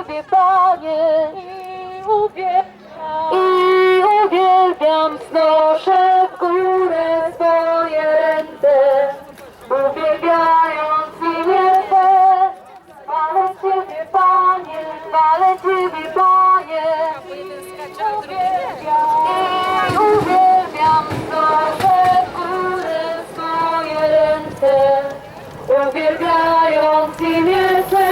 Ciebie, Panie, i uwielbiam. I uwielbiam, znoszę w górę swoje ręce, uwielbiając imię Twe. Chwalę Ciebie, Panie, chwalę Ciebie, Panie, i uwielbiam. I uwielbiam, znoszę w górę swoje ręce, uwielbiając imię Twe.